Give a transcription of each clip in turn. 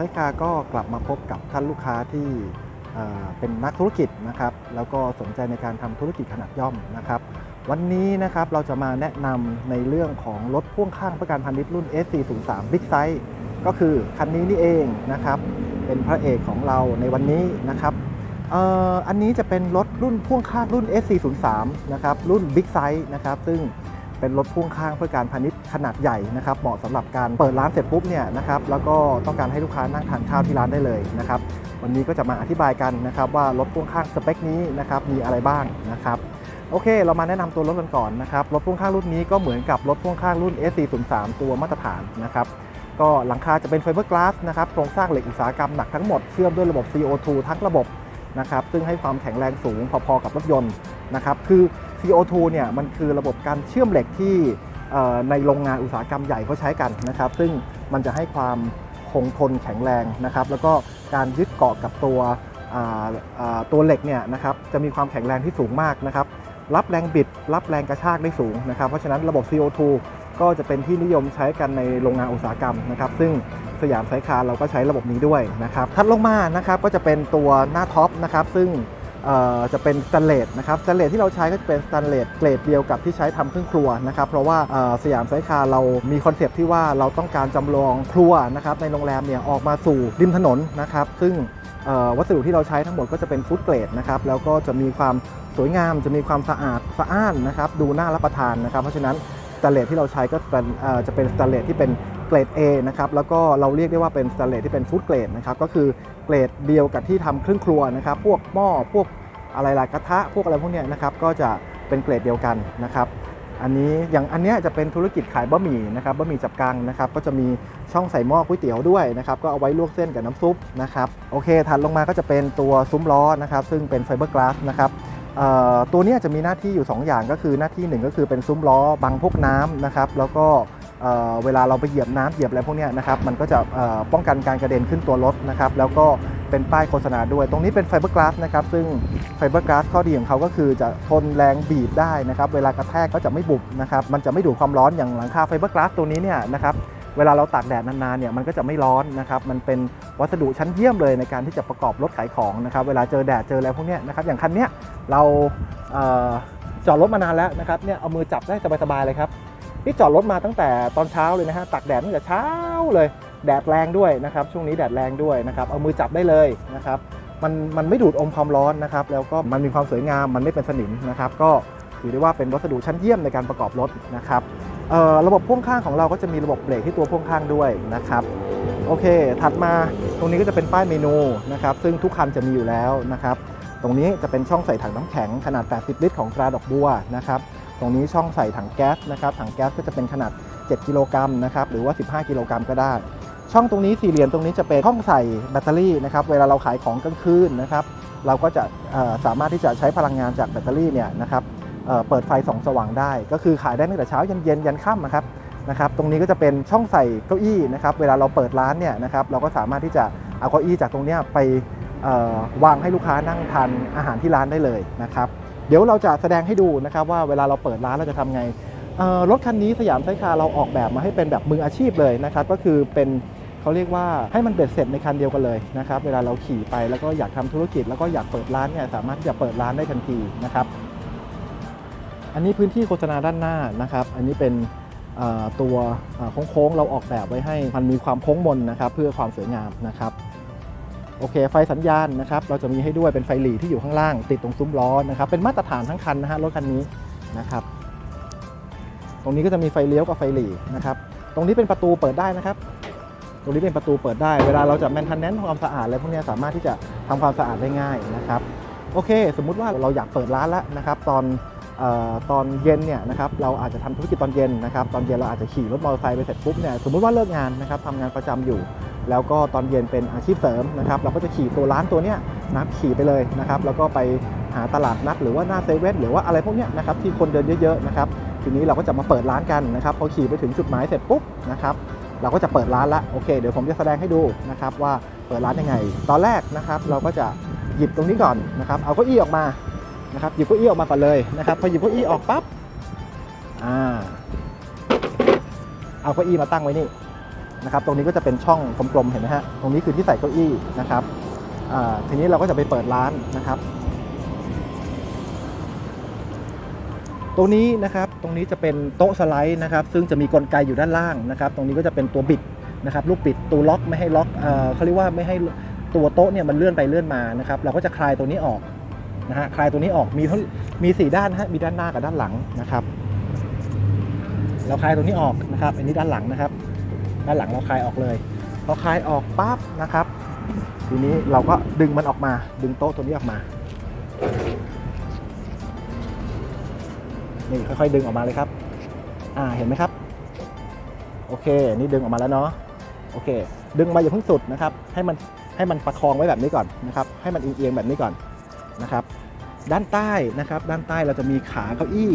ดีครับสยามไซคาก็กลับมาพบกับท่านลูกค้าที่เป็นนักธุรกิจนะครับแล้วก็สนใจในการทำธุรกิจขนาดย่อมนะครับวันนี้นะครับเราจะมาแนะนำในเรื่องของรถพ่วงข้างเพื่อการพาณิชย์รุ่น S403 Big Size ก็คือคันนี้นี่เองนะครับเป็นพระเอกของเราในวันนี้นะครับเอ่ออันนี้จะเป็นรถรุ่นพ่วงข้างรุ่น S403 นะครับรุ่น Big Size นะครับซึ่ง เป็นรถพ่วงข้างเพื่อการพาณิชย์ขนาดใหญ่นะครับเหมาะสำหรับการเปิดร้านเสร็จปุ๊บเนี่ยนะครับแล้วก็ต้องการให้ลูกค้านั่งทานข้าวที่ร้านได้เลยนะครับวันนี้ก็จะมาอธิบายกันนะครับว่ารถพ่วงข้างสเปคนี้นะครับมีอะไรบ้างนะครับโอเค เรามาแนะนำตัวรถกันก่อนนะครับรถพ่วงข้างรุ่นนี้ก็เหมือนกับรถพ่วงข้างรุ่น S403 ตัวมาตรฐานนะครับก็หลังคาจะเป็นไฟเบอร์กลาสนะครับโครงสร้างเหล็กอุตสาหกรรมหนักทั้งหมดเชื่อมด้วยระบบ CO2 ทั้งระบบนะครับซึ่งให้ความแข็งแรงสูงพอๆกับรถยนต์นะครับคือ CO2 เนี่ยมันคือระบบการเชื่อมเหล็กที่ในโรงงานอุตสาหกรรมใหญ่เขาใช้กันนะครับ ซึ่งมันจะให้ความคงทนแข็งแรงนะครับ แล้วก็การยึดเกาะกับตัวตัวเหล็กเนี่ยนะครับจะมีความแข็งแรงที่สูงมากนะครับ รับแรงบิด รับแรงกระชากได้สูงนะครับ เพราะฉะนั้นระบบ CO2 ก็จะเป็นที่นิยมใช้กันในโรงงานอุตสาหกรรมนะครับ ซึ่งสยามไซคาเราก็ใช้ระบบนี้ด้วยนะครับถัดลงมานะครับก็จะเป็นตัวหน้าท็อปนะครับ ซึ่ง จะเป็นสแตนเลสนะครับสแตนเลสที่เราใช้ก็จะเป็นสแตนเลสเกรดเดียวกับที่ใช้ทำเครื่องครัวนะครับเพราะว่าสยามไซคาร์เรามีคอนเซปต์ที่ว่าเราต้องการจำลองครัวนะครับในโรงแรมเนี่ยออกมาสู่ริมถนนนะครับซึ่งวัสดุที่เราใช้ทั้งหมดก็จะเป็นฟู้ดเกรดนะครับแล้วก็จะมีความสวยงามจะมีความสะอาดสะอ้านนะครับดูน่ารับประทานนะครับเพราะฉะนั้นสแตนเลสที่เราใช้ก็จะเป็นสแตนเลสที่เป็น เกรด A นะครับแล้วก็เราเรียกได้ว่าเป็นสแตนเลสที่เป็นฟู้ดเกรดนะครับก็คือเกรดเดียวกับที่ทำเครื่องครัวนะครับพวกหม้อพวกอะไรล่ะกระทะพวกอะไรพวกเนี้ยนะครับก็จะเป็นเกรดเดียวกันนะครับอันนี้อย่างอันเนี้ยจะเป็นธุรกิจขายบะหมี่นะครับบะหมี่จับกังนะครับก็จะมีช่องใส่หม้อก๋วยเตี๋ยวด้วยนะครับก็เอาไว้ลวกเส้นกับน้ำซุปนะครับโอเคถัดลงมาก็จะเป็นตัวซุ้มล้อนะครับซึ่งเป็นไฟเบอร์กลาสนะครับตัวเนี้ยจะมีหน้าที่อยู่ 2 อย่างก็คือหน้าที่หนึ่งก็คือเป็นซุ้มล้อบังพวกน้ำนะครับแล้วก็ เเวลาเราไปเหยียบน้ำเหยียบอะไรพวกนี้นะครับมันก็จะป้องกันการกระเด็นขึ้นตัวรถนะครับแล้วก็เป็นป้ายโฆษณาด้วย ตรงนี้เป็นไฟเบอร์กลาสนะครับซึ่งไฟเบอร์กลาสข้อดีของเขาก็คือจะทนแรงบีบได้นะครับเวลากระแทกก็จะไม่บุบนะครับมันจะไม่ดูดความร้อนอย่างหลังคาไฟเบอร์กลาสตัวนี้เนี่ยนะครับเวลาเราตากแดดนานๆเนี่ยมันก็จะไม่ร้อนนะครับมันเป็นวัสดุชั้นเยี่ยมเลยในการที่จะประกอบรถขายของนะครับเวลาเจอแดดเจออะไรพวกนี้นะครับอย่างคันเนี้ยเราเจอดรถมานานแล้วนะครับเนี่ยเอามือจับได้สบายๆเลยครับ นี่จอดรถมาตั้งแต่ตอนเช้าเลยนะฮะตากแดดตั้งแต่เช้าเลย แดดแรงด้วยนะครับ ช่วงนี้แดดแรงด้วยนะครับ เอามือจับได้เลยนะครับ มันมันไม่ดูดอมความร้อนนะครับ แล้วก็มันมีความสวยงาม มันไม่เป็นสนิมนะครับ ก็ถือได้ว่าเป็นวัสดุชั้นเยี่ยมในการประกอบรถนะครับระบบพ่วงข้างของเราก็จะมีระบบเบรกที่ตัวพ่วงข้างด้วยนะครับโอเค ถัดมาตรงนี้ก็จะเป็นป้ายเมนูนะครับ ซึ่งทุกคันจะมีอยู่แล้วนะครับ ตรงนี้จะเป็นช่องใส่ถังน้ำแข็งขนาด 80 ลิตรของตราดอกบัวนะครับ ตรงนี้ช่องใส่ถังแก๊สนะครับถังแก๊สก็จะเป็นขนาด 7 กิโลกรัมนะครับหรือว่า 15 กิโลกรัมก็ได้ ช่องตรงนี้สี่เหลี่ยมตรงนี้จะเป็นช่องใส่แบตเตอรี่นะครับเวลาเราขายของกลางคืนนะครับเราก็จะสามารถที่จะใช้พลังงานจากแบตเตอรี่เนี่ยนะครับเเปิดไฟส่องสว่างได้ ก็คือขายได้ตั้งแต่เช้ายันเย็นยันค่ำนะครับนะครับตรงนี้ก็จะเป็นช่องใส่เก้าอี้นะครับเวลาเราเปิดร้านเนี่ยนะครับเราก็สามารถที่จะเอาเก้าอี้จากตรงนี้ไปวางให้ลูกค้านั่งทานอาหารที่ร้านได้เลยนะครับ เดี๋ยวเราจะแสดงให้ดูนะครับว่าเวลาเราเปิดร้านเราจะทำไงรถคันนี้สยามไซคาเราออกแบบมาให้เป็นแบบมืออาชีพเลยนะครับก็คือเป็นเขาเรียกว่าให้มันเบ็ดเสร็จในคันเดียวกันเลยนะครับเวลาเราขี่ไปแล้วก็อยากทำธุรกิจ แล้วก็อยากเปิดร้านเนี่ยสามารถที่จะเปิดร้านได้ทันทีนะครับ อันนี้พื้นที่โฆษณาด้านหน้านะครับ อันนี้เป็นตัวโค้งๆเราออกแบบไว้ให้มันมีความโค้งมนนะครับ เพื่อความสวยงามนะครับ โอเค ไฟสัญญาณนะครับเราจะมีให้ด้วยเป็นไฟหลีที่อยู่ข้างล่าง ติดตรงซุ้มล้อนะครับเป็นมาตรฐานทั้งคันนะฮะรถคันนี้นะครับ ตรงนี้ก็จะมีไฟเลี้ยวกับไฟหลีนะครับ ตรงนี้เป็นประตูเปิดได้นะครับ ตรงนี้เป็นประตูเปิดได้ เวลาเราจะแมนเทนแนนซ์ความสะอาดอะไรพวกนี้สามารถที่จะทำความสะอาดได้ง่ายนะครับโอเค สมมุติว่าเราอยากเปิดร้านแล้วนะครับ ตอนออตอนเย็นเนี่ยนะครับเราอาจจะทำธุรกิจตอนเย็นนะครับ ตอนเย็นเราอาจจะขี่รถมอเตอร์ไซค์ไปเสร็จปุ๊บเนี่ยสมมุติว่าเลิกงานนะครับทำงานประจำอยู่ แล้วก็ตอนเย็นเป็นอาชีพเสริมนะครับเราก็จะขี่ตัวร้านตัวเนี้ยนะขี่ไปเลยนะครับแล้วก็ไปหาตลาดนัดหรือว่าหน้าเซเว่นหรือว่าอะไรพวกเนี้ยนะครับที่คนเดินเยอะๆนะครับทีนี้เราก็จะมาเปิดร้านกันนะครับพอขี่ไปถึงจุดหมายเสร็จปุ๊บนะครับเราก็จะเปิดร้านละโอเคเดี๋ยวผมจะแสดงให้ดูนะครับว่าเปิดร้านยังไง ตอนแรกนะครับเราก็จะหยิบตรงนี้ก่อนนะครับเอาเก้าอี้ออกมานะครับหยิบเก้าอี้ออกมาก่อนเลยนะครับพอหยิบเก้าอี้ออกปั๊บอ่าเอาเก้าอี้มาตั้งไว้นี่ นะครับตรงนี้ก็จะเป็นช่องกลมๆเห็นไหมฮะตรงนี้คือที่ใส่เก้าอี้นะครับทีนี้เราก็จะไปเปิดร้านนะครับ ตรงนี้นะครับตรงนี้จะเป็นโต๊ะสไลด์นะครับ ซึ่งจะมีกลไกอยู่ด้านล่างนะครับ ตรงนี้ก็จะเป็นตัวบิดนะครับลูกบิดตัวล็อกไม่ให้ล็อกเขาเรียกว่าไม่ให้ตัวโต๊ะเนี่ยมันเลื่อนไปเลื่อนมานะครับ เราก็จะคลายตัวนี้ออกนะฮะคลายตัวนี้ออกมีมีสี่ด้านฮะมีด้านหน้ากับด้านหลังนะครับ เราคลายตัวนี้ออกนะครับ อันนี้ด้านหลังนะครับ ด้านหลังเราคลายออกเลยพอคลายออกปั๊บนะครับ ทีนี้เราก็ดึงมันออกมา ดึงโต๊ะตัวนี้ออกมานี่ค่อยๆดึงออกมาเลยครับ อ่าเห็นไหมครับ โอเค นี่ดึงออกมาแล้วเนาะโอเค ดึงมาอย่าเพิ่งสุดนะครับ ให้มันให้มันประคองไว้แบบนี้ก่อนนะครับ ให้มันเอียงๆแบบนี้ก่อนนะครับ ด้านใต้นะครับ ด้านใต้เราจะมีขาเก้าอี้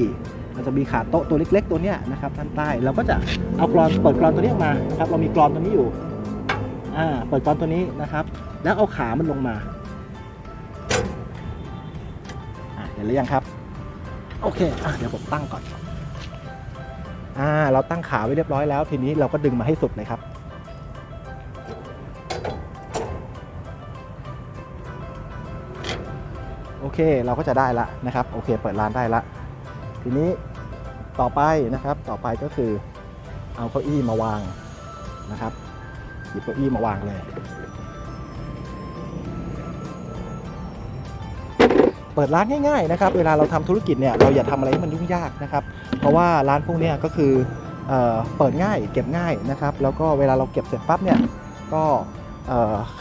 เราจะมีขาโต๊ะตัวเล็ก ๆ ตัวเนี้ยนะครับด้านใต้เราก็จะเอากรอนเปิดกรอนตัวนี้ออกมานะครับเรามีกรอนตัวนี้อยู่อ่าเปิดกรอนตัวนี้นะครับ แล้วเอาขามันลงมาอ่าเห็นหรือยังครับ โอเคอะเดี๋ยวผมตั้งก่อนอ่าเราตั้งขาไว้เรียบร้อยแล้ว ทีนี้เราก็ดึงมาให้สุดเลยครับโอเค เราก็จะได้ละนะครับ โอเค เปิดร้านได้ละ ทีนี้ต่อไปนะครับต่อไปก็คือเอาเก้าอี้มาวางนะครับหยิบเก้าอี้มาวางเลยเปิดร้านง่ายๆนะครับ เวลาเราทำธุรกิจเนี่ยเราอย่าทำอะไรให้มันยุ่งยากนะครับ เพราะว่าร้านพวกนี้ก็คือเออเปิดง่ายเก็บง่ายนะครับ แล้วก็เวลาเราเก็บเสร็จปั๊บเนี่ยก็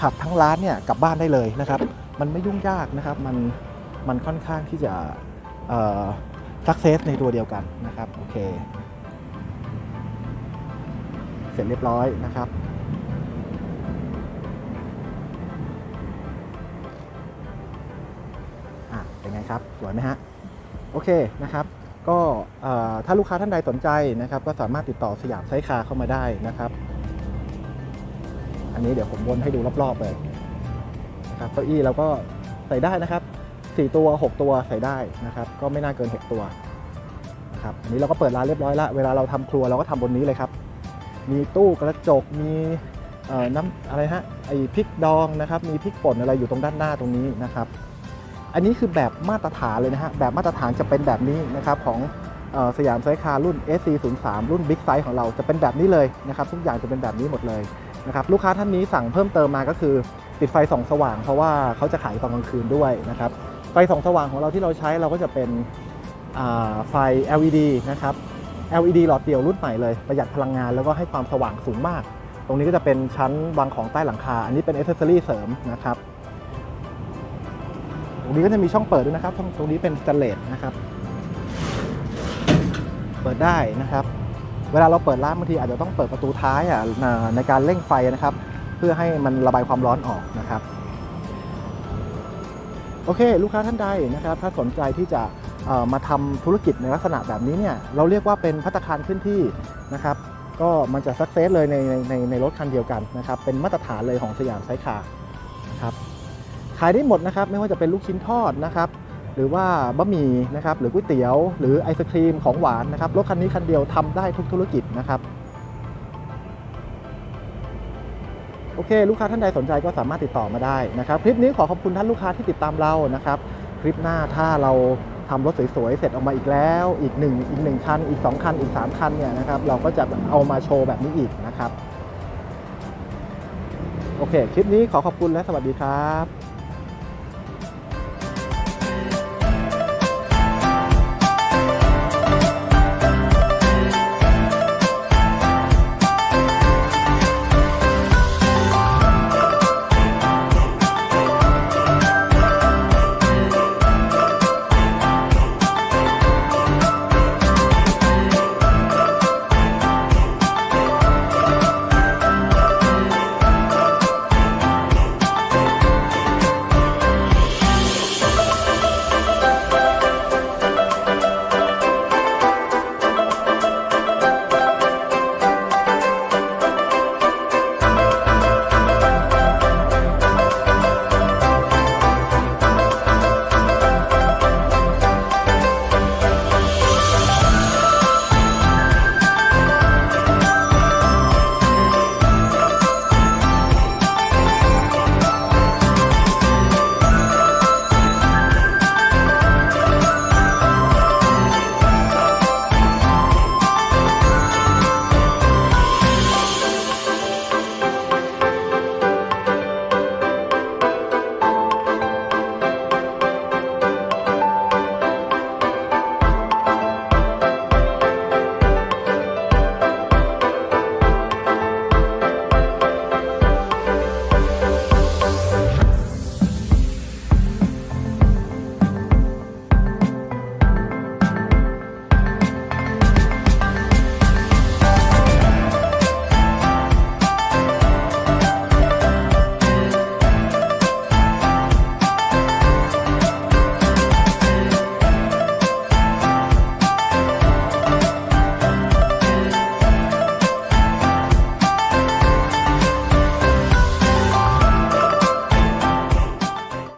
ขับทั้งร้านเนี่ยกลับบ้านได้เลยนะครับ มันไม่ยุ่งยากนะครับ มันมันค่อนข้างที่จะ สักเซสในตัวเดียวกันนะครับโอเค เสร็จเรียบร้อยนะครับ อะเป็นไงครับ สวยไหมฮะ โอเคนะครับก็ถ้าลูกค้าท่านใดสนใจนะครับ ก็สามารถติดต่อสยามไซคาเข้ามาได้นะครับ อันนี้เดี๋ยวผมวนให้ดูรอบๆเลยนะครับเก้าอี้เราก็ใส่ได้นะครับ 4 ตัว 6 ตัวใส่ได้นะครับ ก็ไม่น่าเกิน 6 ตัวนะครับอันนี้เราก็เปิดร้านเรียบร้อยแล้ว เวลาเราทำครัวเราก็ทำบนนี้เลยครับ มีตู้กระจก มีเอ่อน้ำอะไรฮะ ไอพริกดองนะครับ มีพริกป่นอะไรอยู่ตรงด้านหน้าตรงนี้นะครับ อันนี้คือแบบมาตรฐานเลยนะฮะ แบบมาตรฐานจะเป็นแบบนี้นะครับของเออสยามไซคารุ่น SC03 รุ่น Big Size ของเราจะเป็นแบบนี้เลยนะครับ ทุกอย่างจะเป็นแบบนี้หมดเลยนะครับลูกค้าท่านนี้สั่งเพิ่มเติมมาก็คือ ติดไฟส่องสว่างเพราะว่าเขาจะขายตอนกลางคืนด้วยนะครับ ไฟส่องสว่างของเราที่เราใช้เราก็จะเป็นไฟ LED นะครับ LED หลอดเดี่ยวรุ่นใหม่เลย ประหยัดพลังงานแล้วก็ให้ความสว่างสูงมาก ตรงนี้ก็จะเป็นชั้นวางของใต้หลังคา อันนี้เป็นอ c เซสซอรี่เสริมนะครับ ตรงนี้ก็จะมีช่องเปิดด้วยนะครับช่องตรงนี้เป็นสแตนเลสนะครับ เปิดได้นะครับ เวลาเราเปิดร้านบางทีอาจจะต้องเปิดประตูท้ายอะในการเร่งไฟนะครับ เพื่อให้มันระบายความร้อนออกนะครับ โอเค ลูกค้าท่านใดนะครับถ้าสนใจที่จะมาทำธุรกิจในลักษณะแบบนี้เนี่ยเราเรียกว่าเป็นพัตตาคารขึ้นที่นะครับก็มันจะสักเซสเลยในในในในรถคันเดียวกันนะครับเป็นมาตรฐานเลยของสยามไซคาครับขายได้หมดนะครับไม่ว่าจะเป็นลูกชิ้นทอดนะครับหรือว่าบะหมี่นะครับหรือก๋วยเตี๋ยว หรือไอศครีมของหวานนะครับรถคันนี้คันเดียวทำได้ทุกธุรกิจนะครับ โอเค ลูกค้าท่านใดสนใจก็สามารถติดต่อมาได้นะครับ คลิปนี้ขอขอบคุณท่านลูกค้าที่ติดตามเรานะครับ คลิปหน้าถ้าเราทำรถสวยๆ เสร็จออกมาอีกแล้ว อีกหนึ่งอีกหนึ่งคัน อีก 2 คัน อีก 3 คันเนี่ยนะครับ เราก็จะเอามาโชว์แบบนี้อีกนะครับ โอเค คลิปนี้ขอขอบคุณและสวัสดีครับ